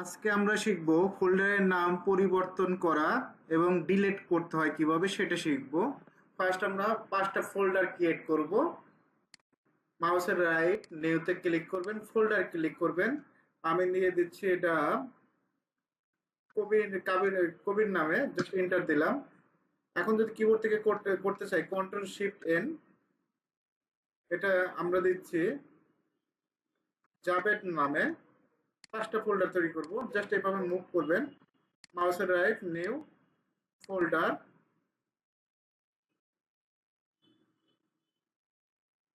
আজকে আমরা শিখব ফোল্ডারের নাম পরিবর্তন করা এবং ডিলিট করতে হয় কীভাবে সেটা শিখব। ফার্স্ট আমরা পাঁচটা ফোল্ডার ক্রিয়েট করব। মাউসের রাইট নিউতে ক্লিক করবেন ফোল্ডার ক্লিক করবেন। আমি নিয়ে দিচ্ছি এটা কবির, কাবির, কবির নামে জাস্ট এন্টার দিলাম। এখন যদি কিবোর্ড থেকে করতে করতে চাই কন্ট্রোল শিফট এন এটা আমরা দিচ্ছি জাবেদ নামে। পাঁচটা ফোল্ডার তৈরি করব। জাস্ট এভাবে মুভ করবেন। মাউসের রাইট নিউ ফোল্ডার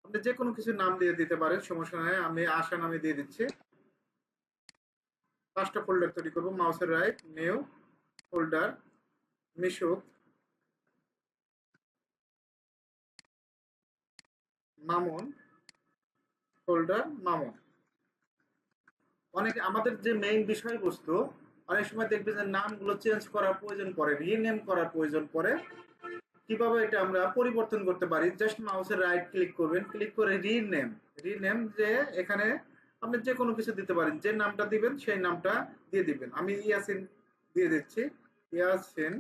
আপনি যে কোনো কিছু নাম দিয়ে দিতে পারেন, সমস্যা নাই। আমি আশা নামে দিয়ে দিচ্ছি। পাঁচটা ফোল্ডার তৈরি করব। মাউসের right new folder Mishuk Mamun folder Mamun অনেক আমাদের যে মেইন বিষয়বস্তু, অনেক সময় দেখবে যে নামগুলো চেঞ্জ করার প্রয়োজন পড়ে রিনেম করার প্রয়োজন পড়ে। কীভাবে এটা আমরা পরিবর্তন করতে পারি? জাস্ট মাউসের রাইট ক্লিক করবেন ক্লিক করে রিনেম রিনেম যে এখানে আপনি যে কোনো কিছু দিতে পারেন, যে নামটা দিবেন সেই নামটা দিয়ে দিবেন। আমি ইয়াসিন দিয়ে দিচ্ছি। ইয়াসিন।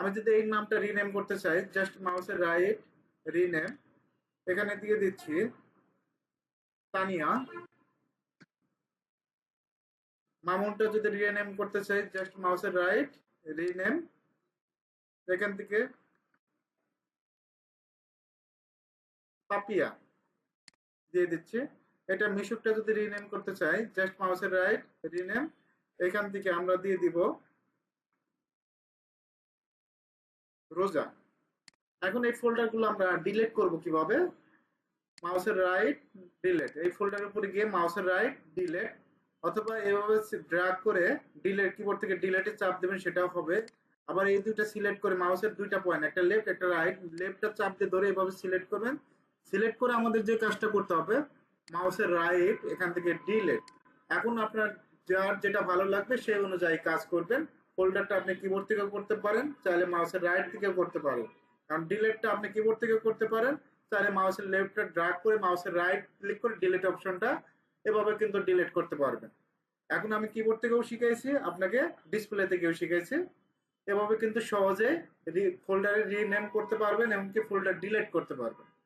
আমি যদি এই নামটা রিনেম করতে চাই জাস্ট মাউসের রাইট রিনেম এখানে দিয়ে দিচ্ছি। তানিয়া মামুনটা যদি রিনেম করতে চাই জাস্ট মাউসের রাইট রিনেম এখান থেকে পাপিয়া দিয়ে দিচ্ছি। এটা মিশুকটা যদি রিনেম করতে চাই জাস্ট মাউসের রাইট রিনেম এখান থেকে আমরা দিয়ে দিব রোজা। এখন এই ফোল্ডারগুলো আমরা ডিলিট করব কীভাবে? মাউসের রাইট ডিলেট এই ফোল্ডারের উপরে গিয়ে মাউসের রাইট ডিলেট অথবা এভাবে ড্র্যাগ করে ডিলেট কিবোর্ড থেকে ডিলেটে চাপ দেবেন, সেটাও হবে। আবার এই দুইটা সিলেক্ট করে মাউসের দুইটা পয়েন্ট একটা লেফট একটা রাইট লেফটটা চাপ দিয়ে ধরে এভাবে সিলেক্ট করবেন। সিলেক্ট করে আমাদের যে কাজটা করতে হবে, মাউসের রাইট এখান থেকে ডিলেট এখন আপনার যার যেটা ভালো লাগবে সেই অনুযায়ী কাজ করবেন। ফোল্ডারটা আপনি কিবোর্ড থেকে করতে পারেন, চাইলে মাউসের রাইট থেকেও করতে পারেন। কারণ ডিলেটটা আপনি কিবোর্ড থেকে করতে পারেন। তাহলে মাউসের লেফটটা ড্রাগ করে মাউসের রাইট ক্লিক করে ডিলিট অপশনটা এভাবে কিন্তু ডিলেট করতে পারবেন এখন আমি কিবোর্ড থেকেও শিখাইছি, আপনাকে ডিসপ্লে থেকেও শিখাইছি। এভাবে কিন্তু সহজে ফোল্ডারে রিনেম করতে পারবেন এমনকি ফোল্ডার ডিলেট করতে পারবেন।